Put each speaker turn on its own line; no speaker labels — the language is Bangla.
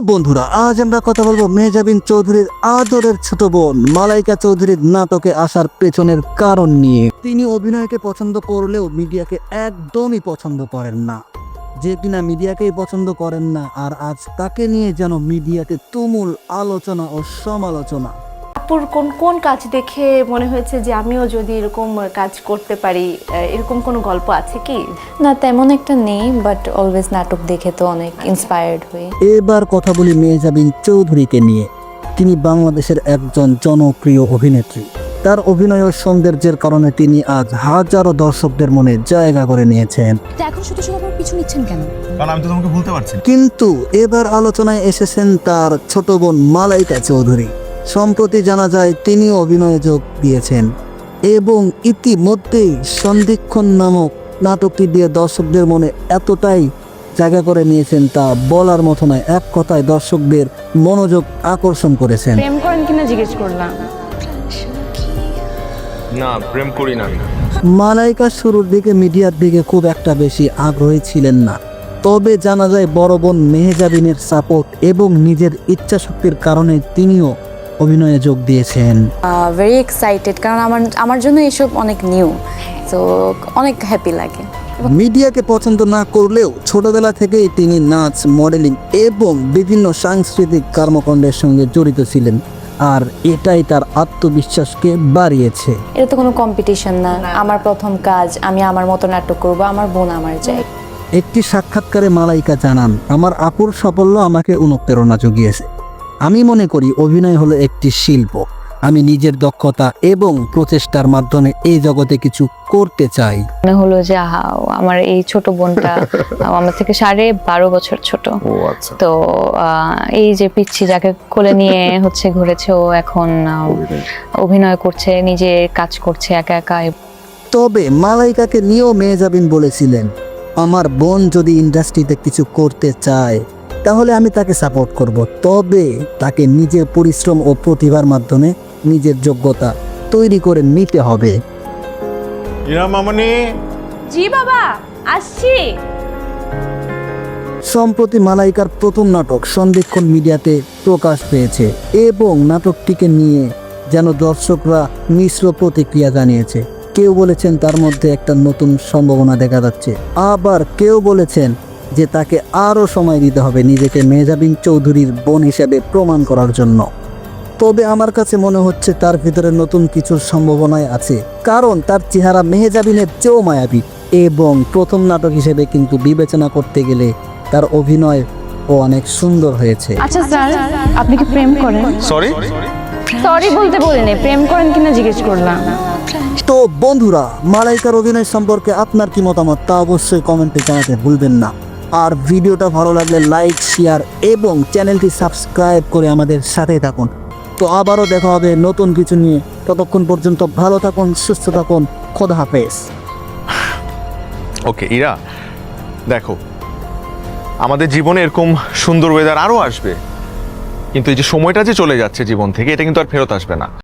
বন্ধুরা, আজ আমরা কথা বলব মেহজাবিন চৌধুরীর আদরের ছোট বোন মালাইকা চৌধুরীর নাটকে আসার পেছনের কারণ নিয়ে। তিনি অভিনয়কে পছন্দ করলেও মিডিয়াকে একদমই পছন্দ করেন না। যে কিনা মিডিয়াকেই পছন্দ করেন না, আর আজ তাকে নিয়ে যেন মিডিয়াতে তুমুল আলোচনা ও সমালোচনা।
আপুর কোন কোন কাজ দেখে মনে হয়েছে যে আমিও যদি এরকম কাজ করতে পারি আহ, এরকম কোনো গল্প আছে কি?
না তেমন একটা নেই বাট অলওয়েজ নাটক দেখে তো অনেক ইন্সপায়ার্ড হই।
এবার কথা বলি মেহজাবিন চৌধুরীকে নিয়ে। তিনি বাংলাদেশের একজন জনপ্রিয় অভিনেত্রী। তার অভিনয় ও সৌন্দর্যের কারণে তিনি আজ হাজারো দর্শকদের মনে জায়গা করে নিয়েছেন।
তা এখন শুধু শুধু আমার পিছু নিচ্ছেন কেন?
কারণ আমি তো তোমাকে ভুলতে পারছি
কিন্তু এবার আলোচনায় এসেছেন তার ছোট বোন মালাইকা চৌধুরী। সম্প্রতি জানা যায় তিনিও অভিনয়ে যোগ দিয়েছেন। এবং ইতিমধ্যেই সন্ধিক্ষণ নামক নাটকটি দিয়ে দর্শকদের মনে এতটাই জায়গা করে নিয়েছেন তা বলার মতো নয় এক কথায় দর্শকদের মনোযোগ আকর্ষণ করেছেন।
প্রেম করেন কিনা জিজ্ঞেস করলাম।
না প্রেম করি না
মালাইকা শুরুর দিকে মিডিয়ার দিকে খুব একটা বেশি আগ্রহী ছিলেন না। তবে জানা যায় বড় বোন মেহেজাবিনের সাপোর্ট এবং নিজের ইচ্ছাশক্তির কারণে তিনিও অভিনয়ে যোগ দিয়েছেন।
ভেরি এক্সাইটেড কারণ আমার আমার জন্য এসব অনেক নিউ তো অনেক হ্যাপি লাগে।
মিডিয়াকে পছন্দ না করলেও ছোটবেলা থেকেই তিনি নাচ মডেলিং এবং বিভিন্ন সাংস্কৃতিক কর্মকাণ্ডের সঙ্গে জড়িত ছিলেন আর এটাই তার আত্মবিশ্বাসকে বাড়িয়েছে।
এটা তো কোনো কম্পিটিশন না। আমার প্রথম কাজ আমি আমার মতো নাটক করব আমার বোন আমার চাই
একটি সাক্ষাৎকারে মালাইকা জানান আমার আপুর সাফল্য আমাকে অনুপ্রেরণা জুগিয়েছে। আমি মনে করি অভিনয় হলো একটি শিল্প। আমি নিজের দক্ষতা এবং প্রচেষ্টার মাধ্যমে এই জগতে কিছু করতে চাই।
মনে হলো যে আহা আমার এই ছোট বোনটা আমার থেকে সাড়ে বারো বছর ছোট।
আচ্ছা।
তো এই যে পিচ্ছি যাকে কোলে নিয়ে হচ্ছে ঘুরেছে ও এখন অভিনয়। করছে নিজে কাজ করছে একা একা।
তবে মালাইকাকে নিয়েও মেহজাবিন বলেছিলেন আমার বোন যদি ইন্ডাস্ট্রিতে কিছু করতে চায় তাহলে আমি তাকে সাপোর্ট করব। তবে তাকে নিজের পরিশ্রম ও প্রতিভার মাধ্যমে নিজের যোগ্যতা তৈরি করে নিতে হবে।
ইরা মামনি।
জি বাবা আসছি।
সম্প্রতি মালাইকার প্রথম নাটক সন্ধিক্ষণ মিডিয়াতে প্রকাশ পেয়েছে এবং নাটকটিকে নিয়ে যেন দর্শকরা মিশ্র প্রতিক্রিয়া জানিয়েছে। কেউ বলেছেন তার মধ্যে একটা নতুন সম্ভাবনা দেখা যাচ্ছে। আবার কেউ বলেছেন যে তাকে আরও সময় দিতে হবে নিজেকে মেহজাবিন চৌধুরীর বোন হিসেবে প্রমাণ করার জন্য। তবে আমার কাছে মনে হচ্ছে তার ভিতরে নতুন কিছুর সম্ভাবনায় আছে কারণ তার চেহারা মেহেজাবিনের চেয়েও মায়াবী এবং প্রথম নাটক হিসেবে কিন্তু বিবেচনা করতে গেলে তার অভিনয় ও অনেক সুন্দর হয়েছে।
আচ্ছা স্যার আপনি কি প্রেম করেন?
সরি
সরি বলতে বলিনি প্রেম করেন কিনা জিজ্ঞেস করলাম।
তো বন্ধুরা মালাইকার অভিনয় সম্পর্কে আপনার কি মতামত তা অবশ্যই কমেন্টে জানাতে ভুলবেন না। আর ভিডিওটা ভালো লাগলে লাইক, শেয়ার এবং চ্যানেলটি সাবস্ক্রাইব করে আমাদের সাথে থাকুন। তো আবারও দেখা হবে নতুন কিছু নিয়ে। ততক্ষণ পর্যন্ত ভালো থাকুন, সুস্থ থাকুন, খোদা হাফেজ।
ওকে, ইরা, দেখো, আমাদের জীবনে এরকম সুন্দর ওয়েদার আরও আসবে। কিন্তু এই যে সময়টা যে চলে যাচ্ছে জীবন থেকে, এটা কিন্তু আর ফেরত আসবে না।